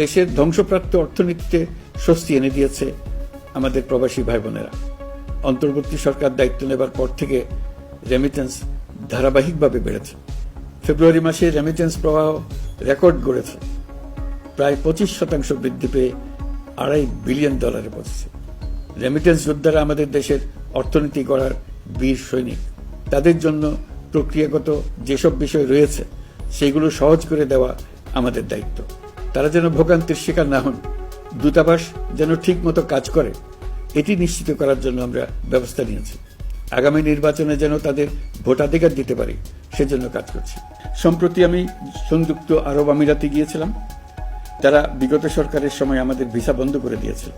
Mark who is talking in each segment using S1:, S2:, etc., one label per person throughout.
S1: দেশের ধ্বংসপ্রাপ্ত অর্থনীতিতে স্বস্তি এনে দিয়েছে আমাদের প্রবাসী ভাই বোনেরা অন্তর্বর্তী সরকার দায়িত্ব নেবার পর থেকে রেমিটেন্স ধারাবাহিকভাবে বেড়েছে। ফেব্রুয়ারি মাসে রেমিটেন্স প্রবাহ রেকর্ড গড়েছে। প্রায় পঁচিশ শতাংশ বৃদ্ধি পেয়ে আড়াই বিলিয়ন ডলারে পৌঁছেছে। রেমিটেন্স যোদ্ধারা আমাদের দেশের অর্থনীতি গড়ার বীর সৈনিক। তাদের জন্য প্রক্রিয়াগত যেসব বিষয় রয়েছে, সেগুলো সহজ করে দেওয়া আমাদের দায়িত্ব। তারা যেন ভোগান্তির শিকার না হন। দূতাবাস যেন ঠিক মতো কাজ করে, এটি নিশ্চিত করার জন্য আমরা ব্যবস্থা নিয়েছি। আগামী নির্বাচনে যেন তাদের ভোটাধিকার দিতে পারি, সেজন্য কাজ করছি। সম্প্রতি আমি সংযুক্ত আরব আমিরাতে গিয়েছিলাম। তারা বিগত সরকারের সময় আমাদের ভিসা বন্ধ করে দিয়েছিল।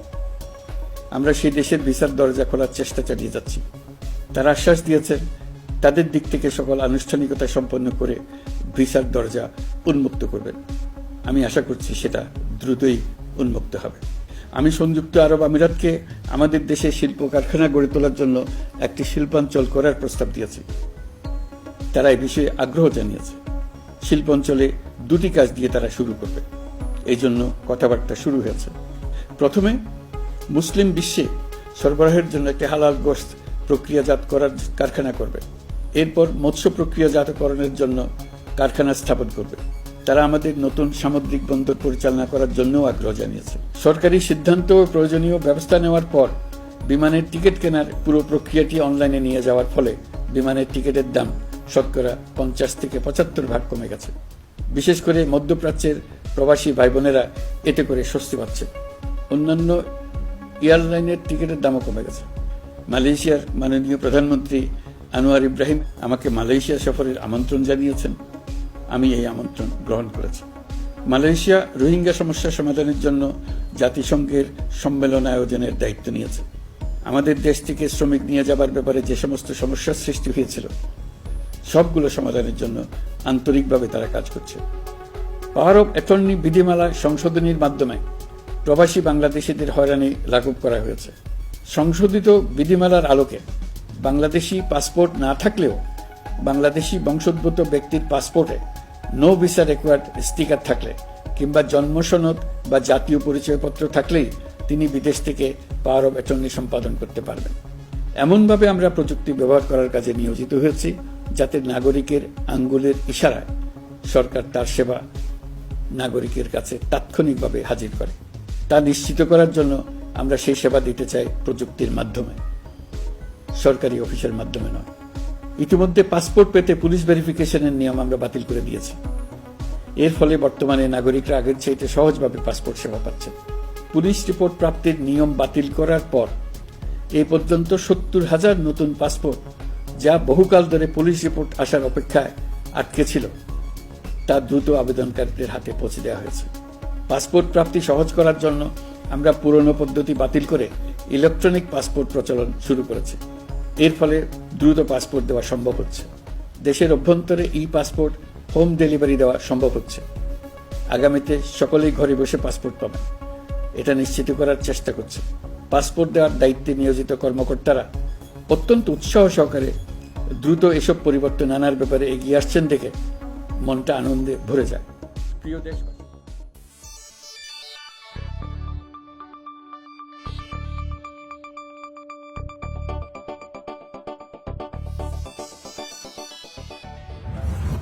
S1: আমরা সেই দেশের ভিসার দরজা খোলার চেষ্টা চালিয়ে যাচ্ছি। তারা আশ্বাস দিয়েছেন তাদের দিক থেকে সকল আনুষ্ঠানিকতা সম্পন্ন করে ভিসার দরজা উন্মুক্ত করবেন। আমি আশা করছি সেটা দ্রুতই উন্মুক্ত হবে। আমি সংযুক্ত আরব আমিরাতকে আমাদের দেশে শিল্প কারখানা গড়ে তোলার জন্য একটি শিল্পাঞ্চল করার প্রস্তাব দিয়েছি। তারা এই বিষয়ে আগ্রহ জানিয়েছে। শিল্পাঞ্চলে দুটি কাজ দিয়ে তারা শুরু করবে। এই জন্য কথাবার্তা শুরু হয়েছে। প্রথমে মুসলিম বিশ্বে সরবরাহের জন্য একটি হালাল গোস্ত প্রক্রিয়াজাত করার কারখানা করবে। এরপর মৎস্য প্রক্রিয়াজাতকরণের জন্য কারখানা স্থাপন করবে। তারা আমাদের নতুন সামুদ্রিক বন্দর পরিচালনা করার জন্যও আগ্রহ জানিয়েছে। সরকারি সিদ্ধান্ত ও প্রয়োজনীয় ব্যবস্থা নেওয়ার পর বিমানের টিকিট কেনার পুরো প্রক্রিয়াটি অনলাইনে নিয়ে যাওয়ার ফলে বিমানের টিকিটের দাম শতকরা পঞ্চাশ থেকে পঁচাত্তর ভাগ কমে গেছে। বিশেষ করে মধ্যপ্রাচ্যের প্রবাসী ভাই বোনেরা এতে করে স্বস্তি পাচ্ছে। অন্যান্য এয়ারলাইনের টিকিটের দামও কমে গেছে। মালয়েশিয়ার মাননীয় প্রধানমন্ত্রী আনোয়ার ইব্রাহিম আমাকে মালয়েশিয়া সফরের আমন্ত্রণ জানিয়েছেন। আমি এই আমন্ত্রণ গ্রহণ করেছি। মালয়েশিয়া রোহিঙ্গা সমস্যা সমাধানের জন্য জাতিসংঘের সম্মেলন আয়োজনের দায়িত্ব নিয়েছে। আমাদের দেশ থেকে শ্রমিক নিয়ে যাবার ব্যাপারে যে সমস্ত সমস্যার সৃষ্টি হয়েছিল, সবগুলো সমাধানের জন্য আন্তরিকভাবে তারা কাজ করছে। পাওয়ার অফ অ্যাটর্নি বিধিমালা সংশোধনীর মাধ্যমে প্রবাসী বাংলাদেশিদের হয়রানি লাঘব করা হয়েছে। সংশোধিত বিধিমালার আলোকে বাংলাদেশি পাসপোর্ট না থাকলেও বাংলাদেশি বংশোদ্ভূত ব্যক্তির পাসপোর্টে নো ভিসা রেকোয়ার্ড স্টিকার থাকলে, কিংবা জন্ম সনদ বা জাতীয় পরিচয়পত্র থাকলেই তিনি বিদেশ থেকে পাওয়ার অব অ্যাটর্নি সম্পাদন করতে পারবেন। এমনভাবে আমরা প্রযুক্তি ব্যবহার করার কাজে নিয়োজিত হয়েছি, যাতে নাগরিকের আঙ্গুলের ইশারায় সরকার তার সেবা নাগরিকের কাছে তাৎক্ষণিকভাবে হাজির করে। তা নিশ্চিত করার জন্য আমরা সেই সেবা দিতে চাই প্রযুক্তির মাধ্যমে, সরকারি অফিসের মাধ্যমে নয়। ইতিমধ্যে পাসপোর্ট পেতে পুলিশ ভেরিফিকেশনের নিয়ম আমরা বাতিল করে দিয়েছি। এর ফলে বর্তমানে নাগরিকরা আগের চাইতে সহজভাবে পাসপোর্ট সেবা পাচ্ছেন। পুলিশ রিপোর্ট প্রাপ্তির নিয়ম বাতিল করার পর এ পর্যন্ত সত্তর হাজার নতুন পাসপোর্ট যা বহুকাল ধরে পুলিশ রিপোর্ট আসার অপেক্ষায় আটকে ছিল, তা দ্রুত আবেদনকারীদের হাতে পৌঁছে দেওয়া হয়েছে। পাসপোর্ট প্রাপ্তি সহজ করার জন্য আমরা পুরনো পদ্ধতি বাতিল করে ইলেকট্রনিক পাসপোর্ট প্রচলন শুরু করেছি। এর ফলে দ্রুত পাসপোর্ট দেওয়া সম্ভব হচ্ছে। দেশের অভ্যন্তরে ই পাসপোর্ট হোম ডেলিভারি দেওয়া সম্ভব হচ্ছে। আগামীতে সকলেই ঘরে বসে পাসপোর্ট পাবেন। এটা নিশ্চিত করার চেষ্টা করছে। পাসপোর্ট দেওয়ার দায়িত্বে নিয়োজিত কর্মকর্তারা অত্যন্ত উৎসাহ সহকারে দ্রুত এসব পরিবর্তন আনার ব্যাপারে এগিয়ে আসছেন দেখে মনটা আনন্দে ভরে যায়। প্রিয় দেশবাসী